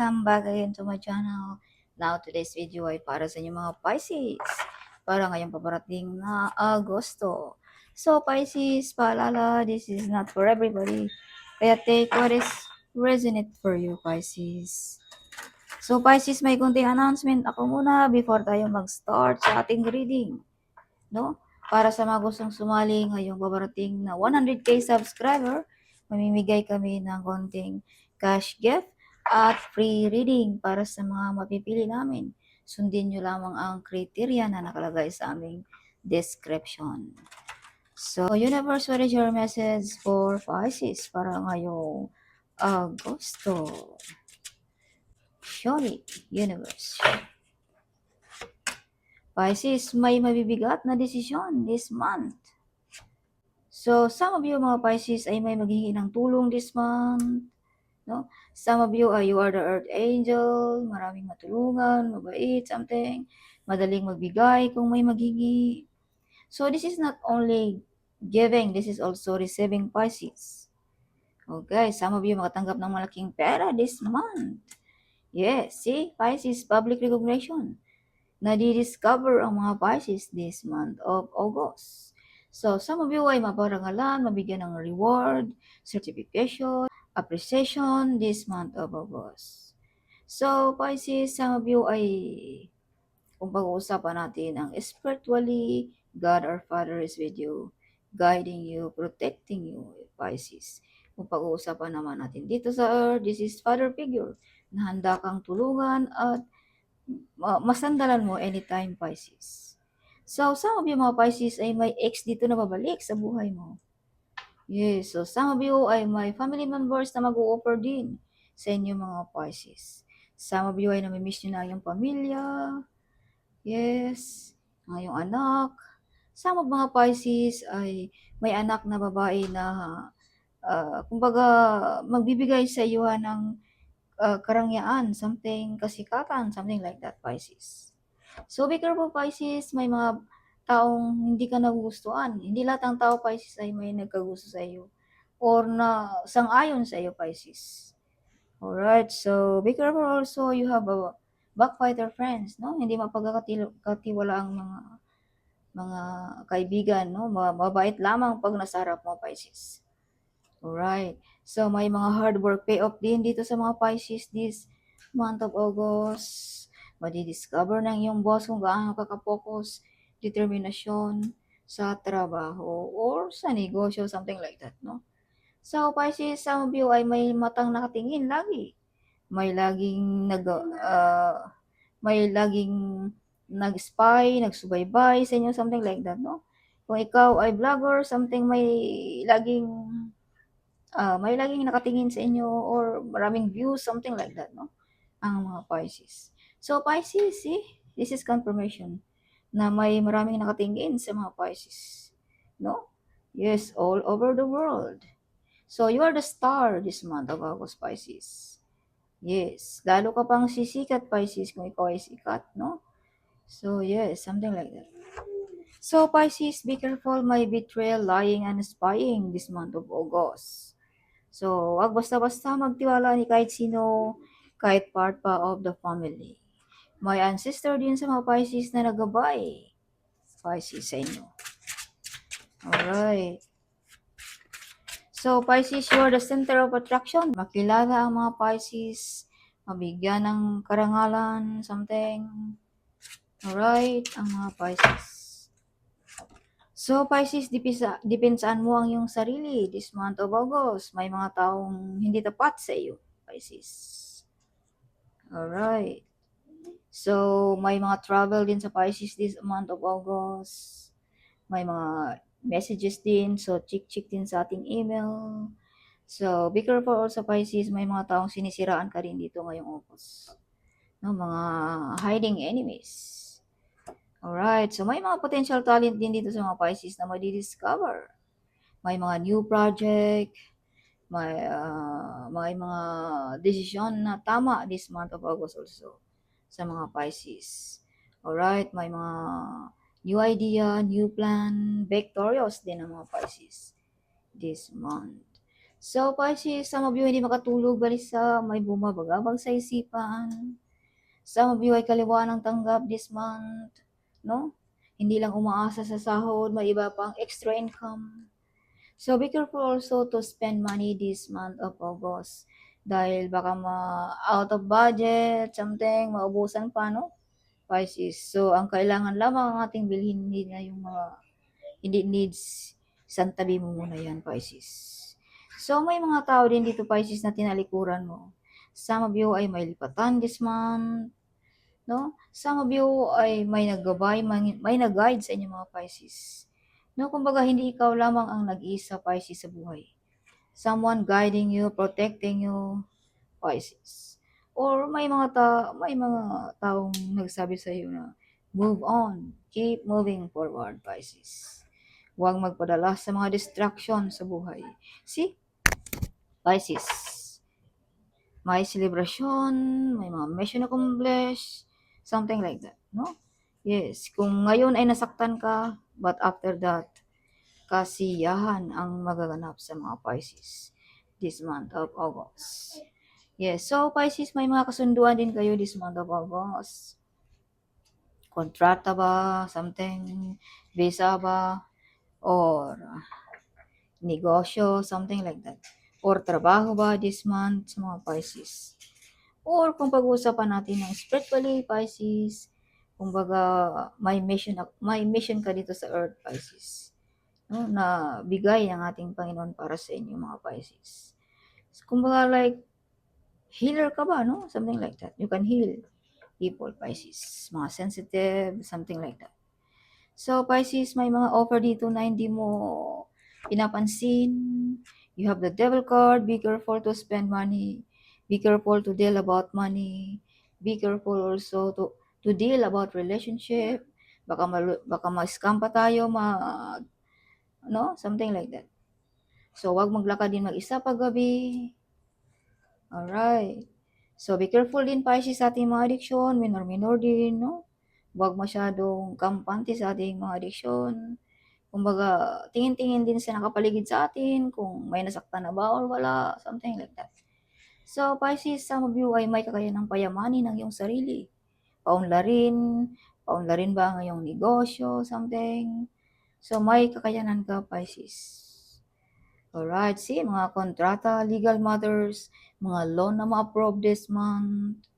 Welcome back again to my channel. Now, today's video ay para sa inyo mga Pisces. Para ngayong paparating na Agosto. So, Pisces, paalala, this is not for everybody. Kaya take what is resonate for you, Pisces. So, Pisces, may kunting announcement ako muna before tayo mag-start sa ating reading. No? Para sa mga gustong sumali ngayong babarating na 100k subscriber, mamimigay kami ng konting cash gift at free reading para sa mga mapipili namin. Sundin nyo lamang ang criteria na nakalagay sa aming description. So, Universe, what is your message for Pisces para ngayong Agosto? It, Universe. Pisces, may mabibigat na desisyon this month. So, some of you mga Pisces ay may maghihingi ng tulong this month. No? Some of you, ay you are the earth angel, maraming matulungan, mabait, something, madaling magbigay kung may maghingi. So, this is not only giving, this is also receiving Pisces. Okay, some of you makatanggap ng malaking pera this month. Yes, see, Pisces, public recognition. Nadi-discover ang mga Pisces this month of August. So, some of you ay maparangalan, mabigyan ng reward, certification, appreciation this month of August. So, Pisces, some of you ay, kung pag-uusapan natin ang spiritually, God our Father is with you, guiding you, protecting you, Pisces. Kung pag-uusapan naman natin dito sa earth, this is Father figure, na handa kang tulungan at ma- masandalan mo anytime, Pisces. So, some of you mga Pisces ay may ex dito na babalik sa buhay mo. Yes, so some of you ay may family members na mag-o-offer din sa inyo mga Pisces. Some of you ay namimiss nyo na yung pamilya. Yes, ang iyong anak. Some of mga Pisces ay may anak na babae na ah, kumbaga magbibigay sa iyo ng ah, karangyaan, something kasikatan, something like that, Pisces. So, be careful, Pisces. May mga taong hindi ka nagugustuhan. Hindi lahat ng tao, Pisces, ay may nagkagusto sa iyo. Or na sang-ayon sa iyo, Pisces. Alright, so be careful also. You have a backfighter friends, no? Hindi mapagkakatiwala ang mga mga kaibigan, no? Ma- Mabait lamang pag nasa harap mo, Pisces. Alright. So, may mga hard work payoff din dito sa mga Pisces this month of August. Madi-discover ng iyong boss kung gaano ka ka-focus, determinasyon sa trabaho or sa negosyo, something like that, no? So, Pisces, of you ay may matang nakatingin lagi. May laging nag, ah, may laging nag-spy, nagsubaybay sa inyo, something like that, no? Kung ikaw ay vlogger, something may laging ah, may laging nakatingin sa inyo or maraming views, something like that, no? Ang mga Pisces. So, Pisces, see, this is confirmation na may maraming nakatingin sa mga Pisces. No? Yes, all over the world. So, you are the star this month of August, Pisces. Yes, lalo ka pang sisikat, Pisces, kung ikaw ay sikat, no? So, yes, something like that. So, Pisces, be careful, may betrayal, lying, and spying this month of August. So, wag basta-basta magtiwala ni kahit sino, kahit part pa of the family. May ancestor din sa mga Pisces na nagabay. Pisces sa inyo. Alright. So, Pisces, you are the center of attraction. Makilala ang mga Pisces, mabigyan ng karangalan, something. Alright, ang mga Pisces. So, Pisces, dipisa, dipensaan mo ang iyong sarili this month of August. May mga taong hindi tapat sa iyo, Pisces. Alright. So, may mga travel din sa Pisces this month of August. May mga messages din. So, check-check din sa ating email. So, be careful also Pisces. May mga taong sinisiraan ka rin dito ngayong August. No, mga hiding enemies. Alright, so may mga potential talent din dito sa mga Pisces na madi-discover. May mga new project, may, ah, may mga desisyon na tama this month of August also sa mga Pisces. Alright, may mga new idea, new plan, victorious din ang mga Pisces this month. So, Pisces, some of you hindi makatulog, balisa, may bumabagabag sa isipan. Some of you ay kaliwa ng tanggap this month, no? Hindi lang umaasa sa sahod, may iba pang extra income. So, be careful also to spend money this month of August. Dahil baka ma-out of budget, something, maubusan pa, no? Pisces. So, ang kailangan lamang ang ating bilhin, hindi na yung mga hindi needs, isang tabi mo muna yan, Pisces. So, may mga tao din dito, Pisces, na tinalikuran mo. Some of you ay may lipatan this month, no? Some of you ay may naggabay, may, may nag-guide sa inyo mga Pisces. No, kumbaga hindi ikaw lamang ang nag-isa Pisces sa buhay. Someone guiding you, protecting you, Pisces. Or may mga ta may mga taong nagsabi sa iyo na move on, keep moving forward, Pisces. Huwag magpadala sa mga distraction sa buhay. See? Pisces. May celebration, may mga mission accomplished, something like that, no? Yes, kung ngayon ay nasaktan ka, but after that, kasiyahan ang magaganap sa mga Pisces this month of August. Yes, so Pisces, may mga kasunduan din kayo this month of August. Kontrata ba, something, visa ba, or negosyo, something like that. Or trabaho ba this month sa mga Pisces. Or kung pag-uusapan natin ng spiritually, Pisces, kumbaga may mission, may mission ka dito sa Earth, Pisces. No, na bigay ng ating Panginoon para sa inyo mga Pisces. Kumbaga like, healer ka ba, no? Something like that. You can heal people, Pisces. Mga sensitive, something like that. So, Pisces, may mga offer dito na hindi mo pinapansin. You have the devil card. Be careful to spend money. Be careful to deal about money. Be careful also to to deal about relationship. Baka malu- baka ma-scam pa tayo, ma no? Something like that. So, wag maglakad din mag-isa pag gabi. Alright. So, be careful din Pisces sa ating mga addiction, minor-minor din, no? Huwag masyadong kampante sa ating mga addiction. Kumbaga, tingin-tingin din sa nakapaligid sa atin, kung may nasaktan na ba or wala, something like that. So, Pisces, some of you ay may kakayanang payamanin ng iyong sarili. Paunlarin, paunlarin ba ang iyong negosyo, something. So, may kakayanan ka, Pisces. Alright, see, mga kontrata, legal matters, mga loan na ma-approve this month.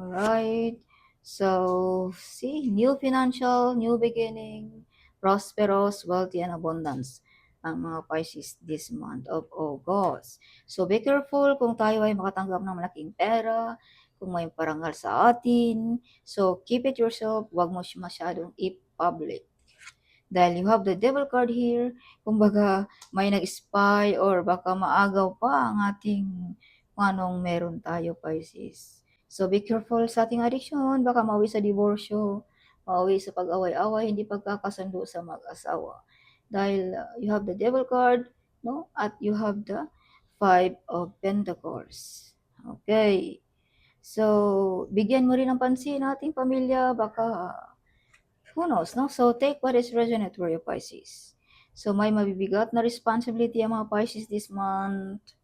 Alright, so, see, new financial, new beginning, prosperous, wealthy, and abundance ang mga Pisces this month of August. So, be careful kung tayo ay makatanggap ng malaking pera, kung may parangal sa atin. So, keep it yourself, huwag mo masyadong i-public. Dahil you have the devil card here, kumbaga may nag-spy or baka maagaw pa ang ating kung anong meron tayo, Pisces. So, be careful sa ating addiction, baka mauwi sa divorsyo, mauwi sa pag-away-away, hindi pagkakasundo sa mag-asawa. Dahil uh, you have the devil card, no? At you have the five of pentacles. Okay. So, bigyan mo rin ng pansin ating pamilya, baka who knows, no? So, take what is resonant for you, Pisces. So, may mabibigat na responsibility ang mga Pisces this month.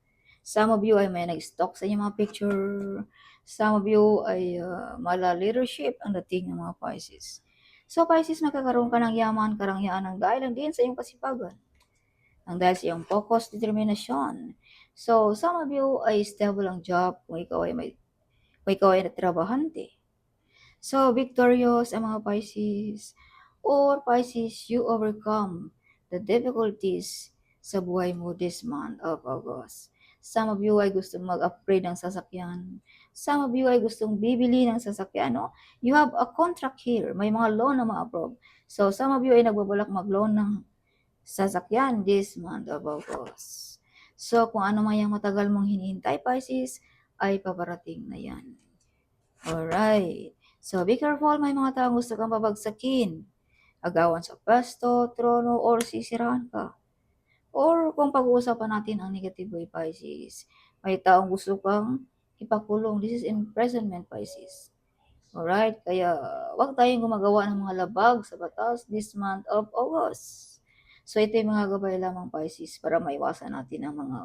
Some of you ay may nag-stock sa inyong mga picture. Some of you ay uh, mala leadership ang dating ng mga Pisces. So, Pisces, magkakaroon ka ng yaman, karangyaan ng dahil lang din sa iyong kasipagan. Ang dahil sa iyong focus, determination. So, some of you ay stable ang job kung ikaw ay may kung ikaw ay trabahante. So, victorious ang mga Pisces. Or Pisces, you overcome the difficulties sa buhay mo this month of August. Some of you ay gustong mag-upgrade ng sasakyan. Some of you ay gustong bibili ng sasakyan. No? You have a contract here. May mga loan na ma-approve. So, some of you ay nagbabalak mag-loan ng sasakyan this month of August. So, kung ano man yung matagal mong hinihintay, Pisces, ay paparating na yan. Alright. So, be careful. May mga taong gusto kang babagsakin. Agawan sa pwesto, trono, or sisirahan ka. Or kung pag-uusapan natin ang negative way, Pisces, may taong gusto kang ipakulong. This is imprisonment, Pisces. Alright? Kaya, wag tayong gumagawa ng mga labag sa batas this month of August. So, ito yung mga gabay lamang, Pisces, para maiwasan natin ang mga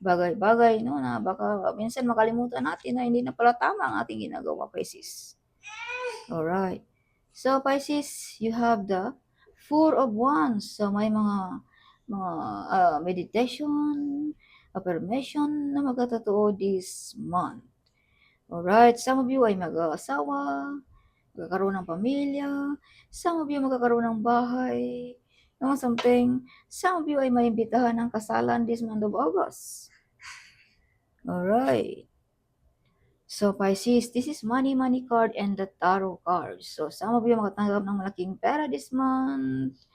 bagay-bagay, no, na baka minsan makalimutan natin na hindi na pala tama ang ating ginagawa, Pisces. Alright. So, Pisces, you have the Four of Wands. So, may mga mga ah, meditation, affirmation na magkatotoo this month. Alright. Some of you ay mag-aasawa, magkakaroon ng pamilya, some of you magkakaroon ng bahay, no, something. Some of you ay may imbitahan ng kasalan this month of August. Alright. So, Pisces, this is money, money card and the tarot card. So, some of you makatanggap ng malaking pera this month.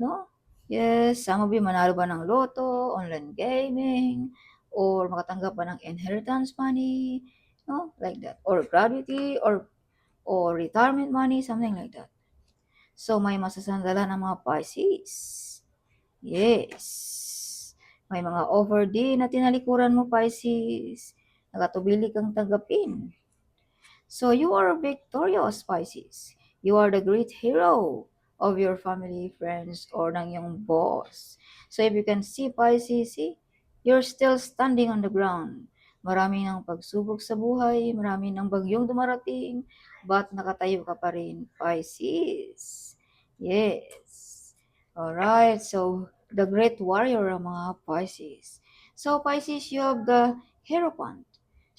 No? Yes, some of you manalo ba ng loto, online gaming, or makatanggap ba ng inheritance money, no? Like that. Or gratuity, or or retirement money, something like that. So, may masasandalan ng mga Pisces. Yes. May mga offer din na tinalikuran mo, Pisces. Nakatubili kang tanggapin. So, you are victorious, Pisces. You are the great hero of your family, friends, or ng iyong boss. So, if you can see, Pisces, see, you're still standing on the ground. Marami ng pagsubok sa buhay, marami ng bagyong dumarating, but nakatayo ka pa rin, Pisces. Yes. Alright, so the great warrior ang mga Pisces. So, Pisces, you have the Hierophant.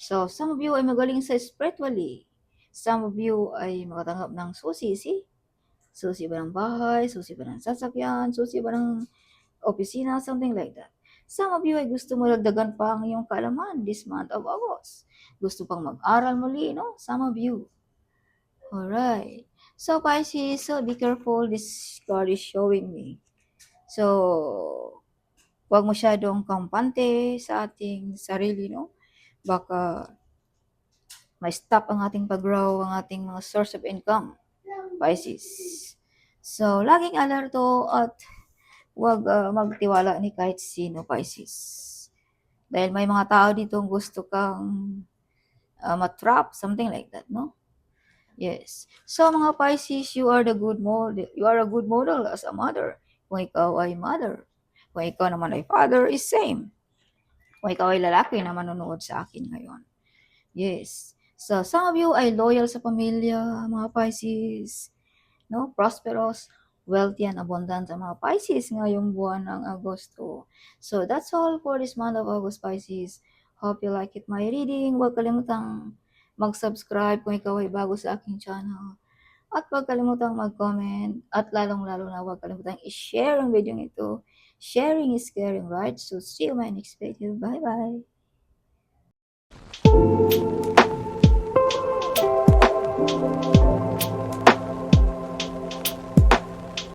So, some of you ay magaling sa spiritually. Some of you ay makatanggap ng susi, see? Susi ba ng bahay, susi ba ng sasakyan, susi ba ng opisina, something like that. Some of you ay gusto mo lagdagan pa ang iyong kaalaman this month of August. Gusto pang mag-aral muli, no? Some of you. Alright. So, Pisces, so be careful. This card is showing me. So, huwag masyadong kampante sa ating sarili, no? Baka may stop ang ating pag-grow, ang ating mga source of income. Pisces. So, laging alerto at huwag ah, magtiwala ni kahit sino, Pisces. Dahil may mga tao dito gusto kang ah, matrap, something like that, no? Yes. So, mga Pisces, you are the good model. You are a good model as a mother. Kung ikaw ay mother. Kung ikaw naman ay father, is same. Kung ikaw ay lalaki na manonood sa akin ngayon. Yes. So, some of you ay loyal sa pamilya, mga Pisces. No? Prosperous, wealthy, and abundant ang mga Pisces ngayong buwan ng Agosto. So, that's all for this month of August, Pisces. Hope you like it my reading. Huwag kalimutang mag-subscribe kung ikaw ay bago sa aking channel. At huwag kalimutang mag-comment. At lalong-lalo na huwag kalimutang i-share ang video ito. Sharing is caring, right? So, see you my next video. Bye-bye!